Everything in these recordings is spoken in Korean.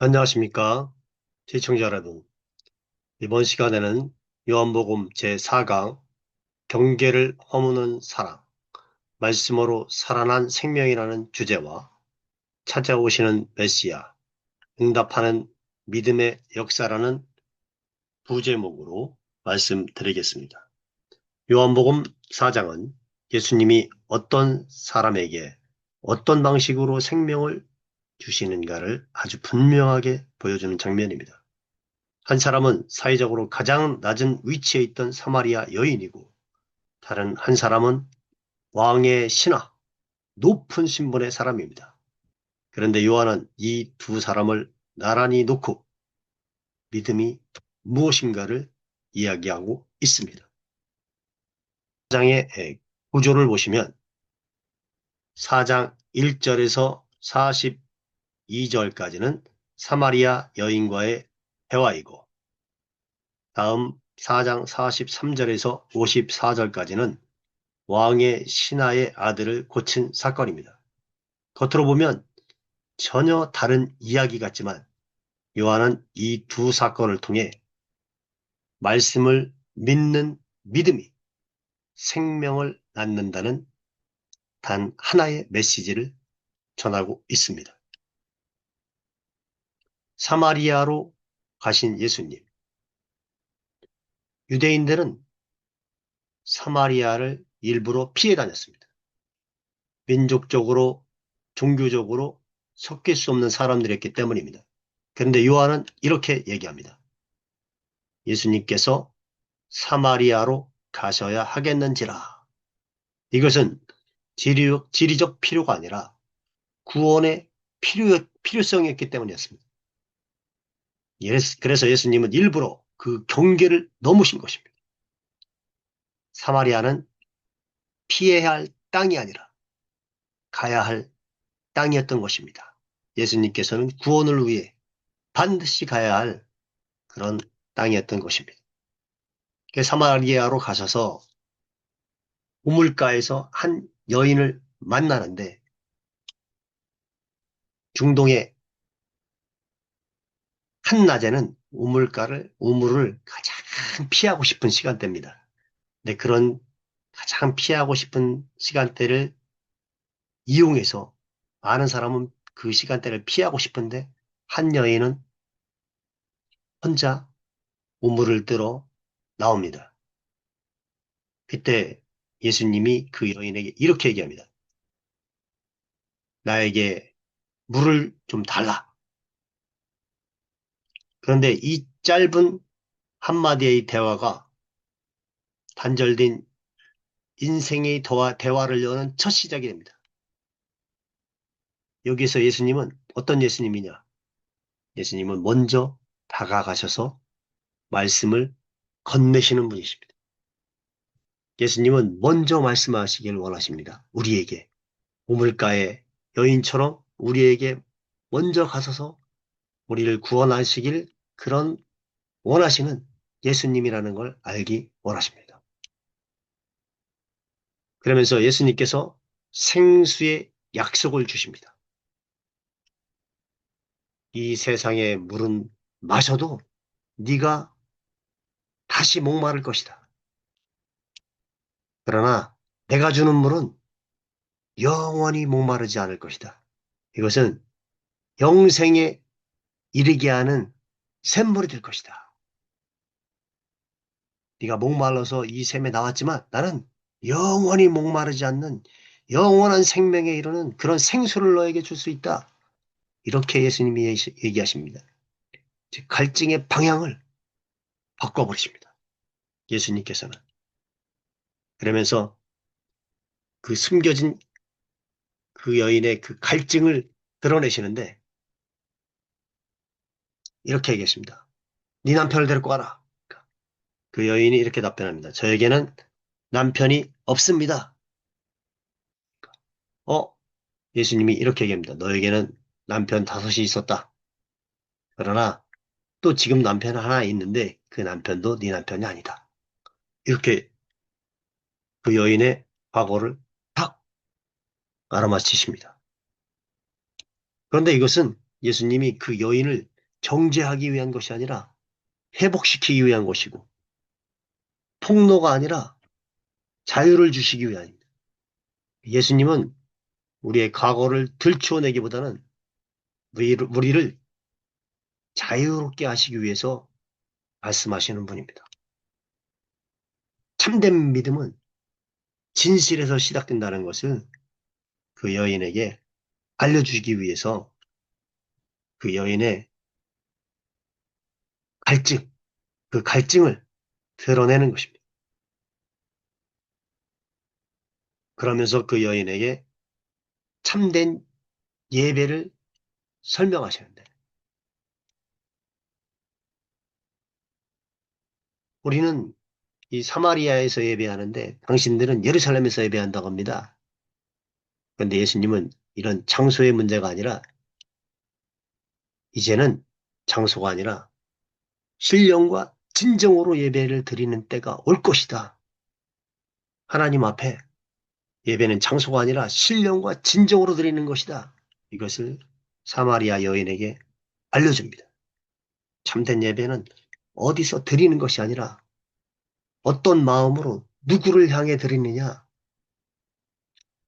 안녕하십니까. 시청자 여러분. 이번 시간에는 요한복음 제4강 경계를 허무는 사랑, 말씀으로 살아난 생명이라는 주제와 찾아오시는 메시아, 응답하는 믿음의 역사라는 부제목으로 말씀드리겠습니다. 요한복음 4장은 예수님이 어떤 사람에게 어떤 방식으로 생명을 주시는가를 아주 분명하게 보여주는 장면입니다. 한 사람은 사회적으로 가장 낮은 위치에 있던 사마리아 여인이고 다른 한 사람은 왕의 신하, 높은 신분의 사람입니다. 그런데 요한은 이 두 사람을 나란히 놓고 믿음이 무엇인가를 이야기하고 있습니다. 장의 구조를 보시면 4장 1절에서 42절까지는 사마리아 여인과의 대화이고 다음 4장 43절에서 54절까지는 왕의 신하의 아들을 고친 사건입니다. 겉으로 보면 전혀 다른 이야기 같지만 요한은 이 두 사건을 통해 말씀을 믿는 믿음이 생명을 낳는다는 단 하나의 메시지를 전하고 있습니다. 사마리아로 가신 예수님. 유대인들은 사마리아를 일부러 피해 다녔습니다. 민족적으로, 종교적으로 섞일 수 없는 사람들이었기 때문입니다. 그런데 요한은 이렇게 얘기합니다. 예수님께서 사마리아로 가셔야 하겠는지라. 이것은 지리적, 필요가 아니라 구원의 필요, 필요성이었기 때문이었습니다. 그래서 예수님은 일부러 그 경계를 넘으신 것입니다. 사마리아는 피해야 할 땅이 아니라 가야 할 땅이었던 것입니다. 예수님께서는 구원을 위해 반드시 가야 할 그런 땅이었던 것입니다. 사마리아로 가셔서 우물가에서 한 여인을 만나는데 중동의 한낮에는 우물가를, 우물을 가장 피하고 싶은 시간대입니다. 근데 그런 가장 피하고 싶은 시간대를 이용해서 많은 사람은 그 시간대를 피하고 싶은데 한 여인은 혼자 우물을 들어 나옵니다. 그때 예수님이 그 여인에게 이렇게 얘기합니다. 나에게 물을 좀 달라. 그런데 이 짧은 한마디의 대화가 단절된 인생의 대화를 여는 첫 시작이 됩니다. 여기서 예수님은 어떤 예수님이냐? 예수님은 먼저 다가가셔서 말씀을 건네시는 분이십니다. 예수님은 먼저 말씀하시길 원하십니다. 우리에게. 우물가의 여인처럼 우리에게 먼저 가셔서 우리를 구원하시길 그런 원하시는 예수님이라는 걸 알기 원하십니다. 그러면서 예수님께서 생수의 약속을 주십니다. 이 세상의 물은 마셔도 네가 다시 목마를 것이다. 그러나 내가 주는 물은 영원히 목마르지 않을 것이다. 이것은 영생의 이르게 하는 샘물이 될 것이다. 네가 목말라서 이 샘에 나왔지만 나는 영원히 목마르지 않는 영원한 생명에 이르는 그런 생수를 너에게 줄 수 있다. 이렇게 예수님이 얘기하십니다. 갈증의 방향을 바꿔버리십니다. 예수님께서는. 그러면서 그 숨겨진 그 여인의 그 갈증을 드러내시는데 이렇게 얘기했습니다. 네 남편을 데리고 가라. 그 여인이 이렇게 답변합니다. 저에게는 남편이 없습니다. 어? 예수님이 이렇게 얘기합니다. 너에게는 남편 다섯이 있었다. 그러나 또 지금 남편 하나 있는데 그 남편도 네 남편이 아니다. 이렇게 그 여인의 과거를 탁 알아맞히십니다. 그런데 이것은 예수님이 그 여인을 정죄하기 위한 것이 아니라 회복시키기 위한 것이고 폭로가 아니라 자유를 주시기 위함입니다. 예수님은 우리의 과거를 들추어내기보다는 우리를, 자유롭게 하시기 위해서 말씀하시는 분입니다. 참된 믿음은 진실에서 시작된다는 것을 그 여인에게 알려주기 위해서 그 여인의 갈증, 그 갈증을 드러내는 것입니다. 그러면서 그 여인에게 참된 예배를 설명하시는데 우리는 이 사마리아에서 예배하는데 당신들은 예루살렘에서 예배한다고 합니다. 그런데 예수님은 이런 장소의 문제가 아니라 이제는 장소가 아니라 신령과 진정으로 예배를 드리는 때가 올 것이다. 하나님 앞에 예배는 장소가 아니라 신령과 진정으로 드리는 것이다. 이것을 사마리아 여인에게 알려줍니다. 참된 예배는 어디서 드리는 것이 아니라 어떤 마음으로 누구를 향해 드리느냐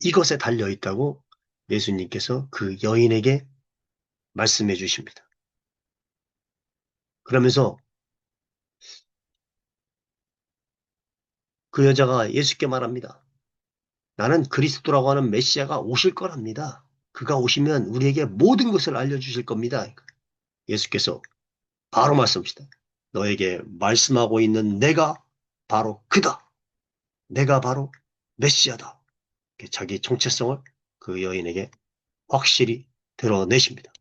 이것에 달려 있다고 예수님께서 그 여인에게 말씀해 주십니다. 그러면서 그 여자가 예수께 말합니다. 나는 그리스도라고 하는 메시아가 오실 거랍니다. 그가 오시면 우리에게 모든 것을 알려주실 겁니다. 예수께서 바로 말씀하시다. 너에게 말씀하고 있는 내가 바로 그다. 내가 바로 메시아다. 자기 정체성을 그 여인에게 확실히 드러내십니다.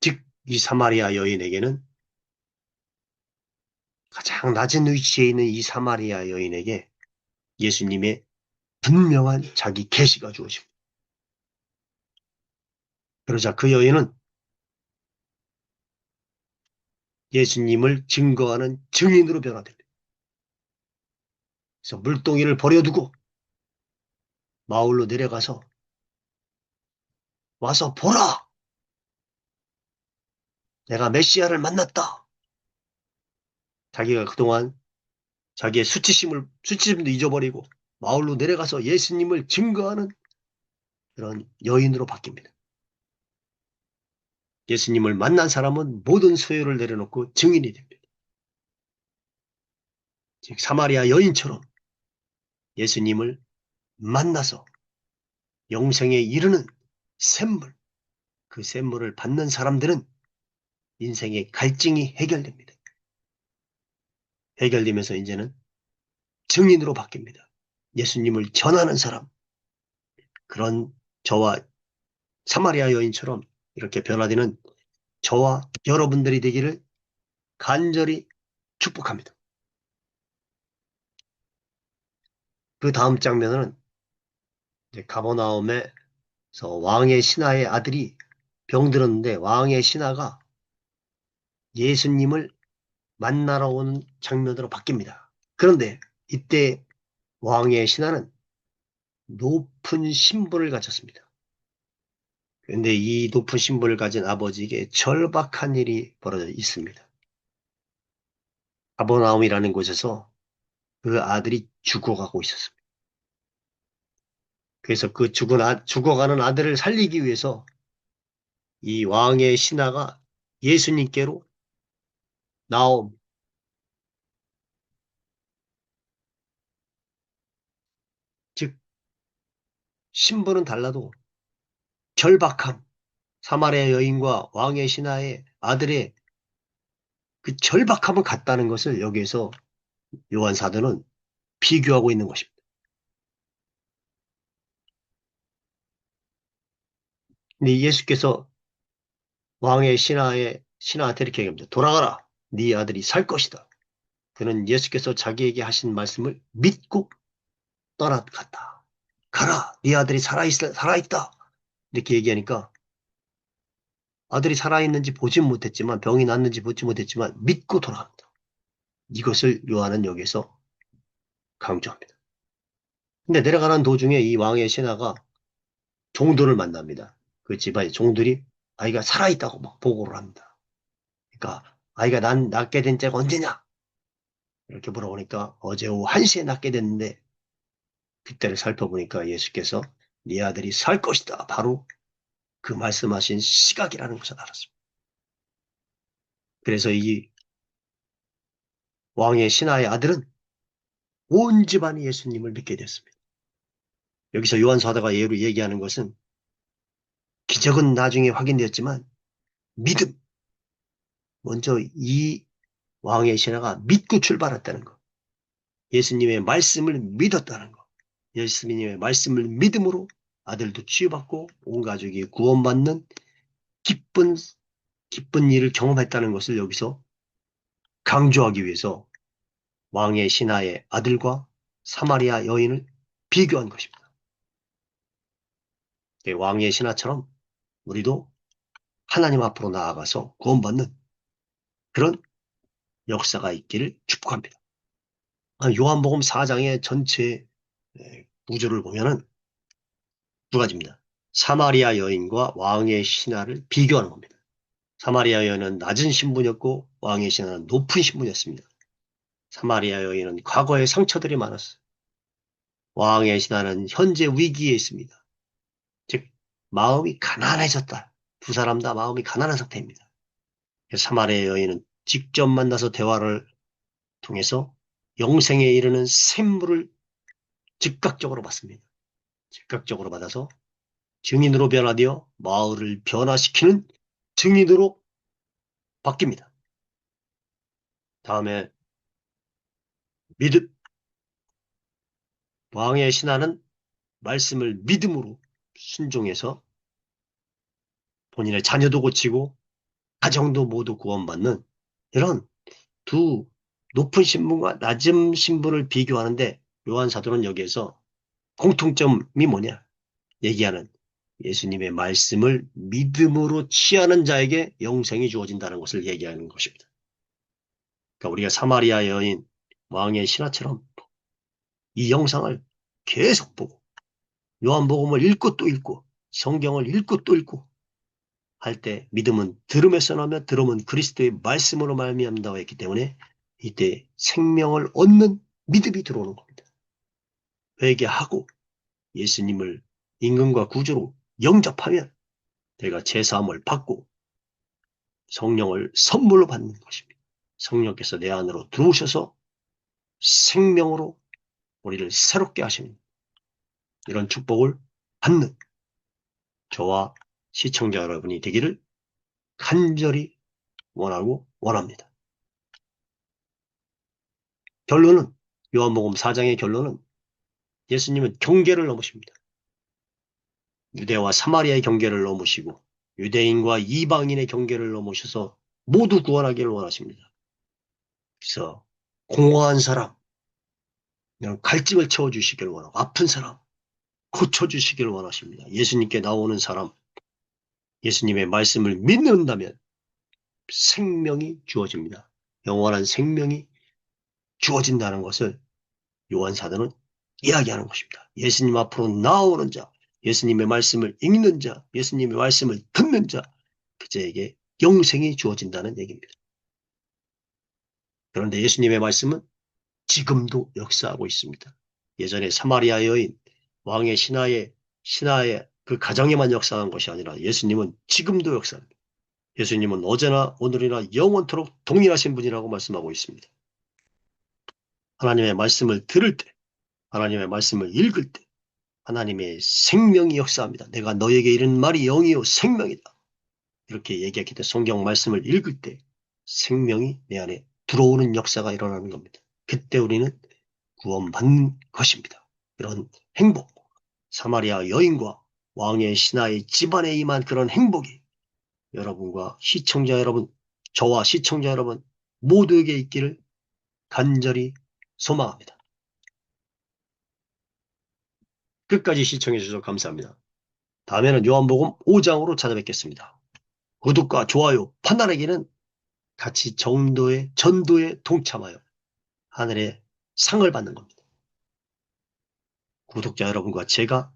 즉, 이 사마리아 여인에게는 가장 낮은 위치에 있는 이 사마리아 여인에게 예수님의 분명한 자기 계시가 주어집니다. 그러자 그 여인은 예수님을 증거하는 증인으로 변화됩니다. 그래서 물동이를 버려두고 마을로 내려가서 와서 보라! 내가 메시아를 만났다. 자기가 그동안 자기의 수치심을, 수치심도 잊어버리고 마을로 내려가서 예수님을 증거하는 그런 여인으로 바뀝니다. 예수님을 만난 사람은 모든 소유를 내려놓고 증인이 됩니다. 즉, 사마리아 여인처럼 예수님을 만나서 영생에 이르는 샘물, 그 샘물을 받는 사람들은 인생의 갈증이 해결됩니다. 해결되면서 이제는 증인으로 바뀝니다. 예수님을 전하는 사람. 그런 저와 사마리아 여인처럼 이렇게 변화되는 저와 여러분들이 되기를 간절히 축복합니다. 그 다음 장면은 가버나움에서 왕의 신하의 아들이 병들었는데 왕의 신하가 예수님을 만나러 오는 장면으로 바뀝니다. 그런데 이때 왕의 신하는 높은 신분을 가졌습니다. 그런데 이 높은 신분을 가진 아버지에게 절박한 일이 벌어져 있습니다. 아버나움이라는 곳에서 그 아들이 죽어가고 있었습니다. 그래서 그 죽은 아, 죽어가는 아들을 살리기 위해서 이 왕의 신하가 예수님께로 나옴. 즉, 신분은 달라도 절박함, 사마리아 여인과 왕의 신하의 아들의 그 절박함을 갖다는 것을 여기에서 요한 사도는 비교하고 있는 것입니다. 근데 예수께서 왕의 신하의 신하한테 이렇게 얘기합니다. 돌아가라. 네 아들이 살 것이다. 그는 예수께서 자기에게 하신 말씀을 믿고 떠나갔다. 가라, 네 아들이 살아있, 살아있다. 이렇게 얘기하니까 아들이 살아있는지 보진 못했지만 병이 났는지 보지 못했지만 믿고 돌아갑니다. 이것을 요한은 여기서 강조합니다. 근데 내려가는 도중에 이 왕의 신하가 종도를 만납니다. 그 집안의 종들이 아이가 살아있다고 막 보고를 합니다. 그러니까 아이가 난 낳게 된 때가 언제냐? 이렇게 물어보니까 어제 오후 1시에 낳게 됐는데 그때를 살펴보니까 예수께서 네 아들이 살 것이다. 바로 그 말씀하신 시각이라는 것을 알았습니다. 그래서 이 왕의 신하의 아들은 온 집안이 예수님을 믿게 됐습니다. 여기서 요한 사도가 예로 얘기하는 것은 기적은 나중에 확인되었지만 믿음 먼저 이 왕의 신하가 믿고 출발했다는 것. 예수님의 말씀을 믿었다는 것. 예수님의 말씀을 믿음으로 아들도 치유받고 온 가족이 구원받는 기쁜 기쁜 일을 경험했다는 것을 여기서 강조하기 위해서 왕의 신하의 아들과 사마리아 여인을 비교한 것입니다. 예, 왕의 신하처럼 우리도 하나님 앞으로 나아가서 구원받는 그런 역사가 있기를 축복합니다. 아, 요한복음 4장의 전체 예, 구조를 보면은 두 가지입니다. 사마리아 여인과 왕의 신하를 비교하는 겁니다. 사마리아 여인은 낮은 신분이었고 왕의 신하는 높은 신분이었습니다. 사마리아 여인은 과거에 상처들이 많았어요. 왕의 신하는 현재 위기에 있습니다. 즉 마음이 가난해졌다. 두 사람 다 마음이 가난한 상태입니다. 사마리아 여인은 직접 만나서 대화를 통해서 영생에 이르는 샘물을 즉각적으로 받습니다. 즉각적으로 받아서 증인으로 변화되어 마을을 변화시키는 증인으로 바뀝니다. 다음에 믿음. 왕의 신하는 말씀을 믿음으로 순종해서 본인의 자녀도 고치고 가정도 모두 구원받는 이런 두 높은 신분과 낮은 신분을 비교하는데 요한 사도는 여기에서 공통점이 뭐냐? 얘기하는 예수님의 말씀을 믿음으로 취하는 자에게 영생이 주어진다는 것을 얘기하는 것입니다. 그러니까 우리가 사마리아 여인 왕의 신하처럼 이 영상을 계속 보고 요한복음을 읽고 또 읽고 성경을 읽고 또 읽고 할 때 믿음은 들음에서 나며 들음은 그리스도의 말씀으로 말미암다고 했기 때문에 이때 생명을 얻는 믿음이 들어오는 겁니다. 회개하고 예수님을 임금과 구주로 영접하면 내가 제사함을 받고 성령을 선물로 받는 것입니다. 성령께서 내 안으로 들어오셔서 생명으로 우리를 새롭게 하시는 이런 축복을 받는 저와 시청자 여러분이 되기를 간절히 원하고 원합니다. 결론은 요한복음 4장의 결론은 예수님은 경계를 넘으십니다. 유대와 사마리아의 경계를 넘으시고 유대인과 이방인의 경계를 넘으셔서 모두 구원하기를 원하십니다. 그래서 공허한 사람, 갈증을 채워주시기를 원하고 아픈 사람 고쳐주시기를 원하십니다. 예수님께 나오는 사람, 예수님의 말씀을 믿는다면 생명이 주어집니다. 영원한 생명이 주어진다는 것을 요한 사도는 이야기하는 것입니다. 예수님 앞으로 나오는 자, 예수님의 말씀을 읽는 자, 예수님의 말씀을 듣는 자, 그자에게 영생이 주어진다는 얘기입니다. 그런데 예수님의 말씀은 지금도 역사하고 있습니다. 예전에 사마리아 여인, 왕의 신하의, 신하의 그 가정에만 역사한 것이 아니라 예수님은 지금도 역사합니다. 예수님은 어제나 오늘이나 영원토록 동일하신 분이라고 말씀하고 있습니다. 하나님의 말씀을 들을 때, 하나님의 말씀을 읽을 때, 하나님의 생명이 역사합니다. 내가 너에게 이른 말이 영이요 생명이다. 이렇게 얘기했기 때문에 성경 말씀을 읽을 때 생명이 내 안에 들어오는 역사가 일어나는 겁니다. 그때 우리는 구원받는 것입니다. 이런 행복, 사마리아 여인과 왕의 신하의 집안에 임한 그런 행복이 여러분과 시청자 여러분, 저와 시청자 여러분 모두에게 있기를 간절히 소망합니다. 끝까지 시청해 주셔서 감사합니다. 다음에는 요한복음 5장으로 찾아뵙겠습니다. 구독과 좋아요, 판단하기는 같이 정도의 전도에 동참하여 하늘의 상을 받는 겁니다. 구독자 여러분과 제가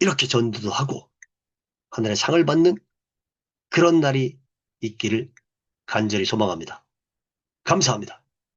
이렇게 전도도 하고 하늘의 상을 받는 그런 날이 있기를 간절히 소망합니다. 감사합니다.